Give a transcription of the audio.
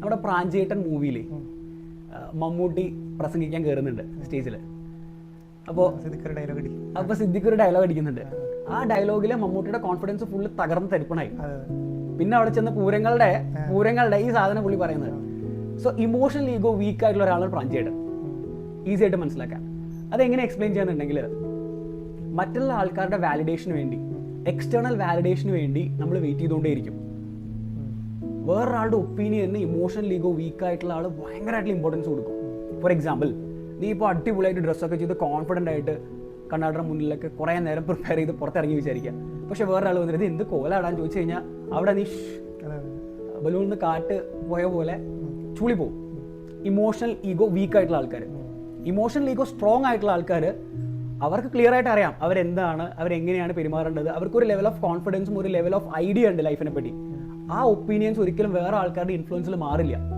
നമ്മുടെ പ്രാഞ്ചേട്ടൻ മൂവിയിൽ മമ്മൂട്ടി പ്രസംഗിക്കാൻ കയറുന്നുണ്ട് സ്റ്റേജിൽ അപ്പോൾ അപ്പൊ ഡയലോഗ് അപ്പോൾ സിദ്ദിഖ് ഒരു ഡയലോഗ് അടിക്കുന്നുണ്ട്. ആ ഡയലോഗിലെ മമ്മൂട്ടിയുടെ കോൺഫിഡൻസ് ഫുള്ള് തകർന്ന് തരിപ്പണായി. പിന്നെ അവിടെ ചെന്ന് പൂരങ്ങളുടെ പൂരങ്ങളുടെ ഈ സാധനം പുള്ളി പറയുന്നത്. സോ ഇമോഷണൽ ഈഗോ വീക്ക് ആയിട്ടുള്ള ഒരാളാണ് പ്രാഞ്ചേട്ടൻ ഈസി ആയിട്ട് മനസ്സിലാക്കാൻ അതെങ്ങനെ എക്സ്പ്ലെയിൻ ചെയ്യാന്നുണ്ടെങ്കിൽ മറ്റുള്ള ആൾക്കാരുടെ വാലിഡേഷന് വേണ്ടി എക്സ്റ്റേണൽ വാലിഡേഷന് വേണ്ടി നമ്മൾ വെയിറ്റ് ചെയ്തുകൊണ്ടേയിരിക്കും. വേറൊരാളുടെ ഒപ്പീനിയന് ഇമോഷണൽ ഈഗോ വീക്ക് ആയിട്ടുള്ള ആൾ ഭയങ്കരമായിട്ടുള്ള ഇമ്പോർട്ടൻസ് കൊടുക്കും. ഫോർ എക്സാമ്പിൾ നീ ഇപ്പോൾ അടിപൊളിയായിട്ട് ഡ്രസ്സൊക്കെ ചെയ്ത് കോൺഫിഡന്റ് ആയിട്ട് കണ്ണാടുടെ മുന്നിലൊക്കെ കുറേ നേരം പ്രിപ്പയർ ചെയ്ത് പുറത്തിറങ്ങി വിചാരിക്കുക പക്ഷെ വേറൊരാൾ വന്നിട്ട് എന്ത് കോലാടാന്ന് ചോദിച്ചു കഴിഞ്ഞാൽ അവിടെ നീ ബലൂണിന്ന് കാറ്റ് പോയ പോലെ ചൂളി പോകും ഇമോഷണൽ ഈഗോ വീക്ക് ആയിട്ടുള്ള ആൾക്കാർ ഇമോഷണൽ ഈഗോ സ്ട്രോങ് ആയിട്ടുള്ള ആൾക്കാർ അവർക്ക് ക്ലിയർ ആയിട്ട് അറിയാം അവരെന്താണ് അവരെങ്ങനെയാണ് പെരുമാറേണ്ടത്. അവർക്കൊരു ലെവൽ ഓഫ് കോൺഫിഡൻസും ഒരു ലെവൽ ഓഫ് ഐഡിയ ഉണ്ട് ലൈഫിനെ പറ്റി. ആ ഒപ്പീനിയൻസ് ഒരിക്കലും വേറെ ആൾക്കാരുടെ ഇൻഫ്ലുവൻസിൽ മാറില്ല.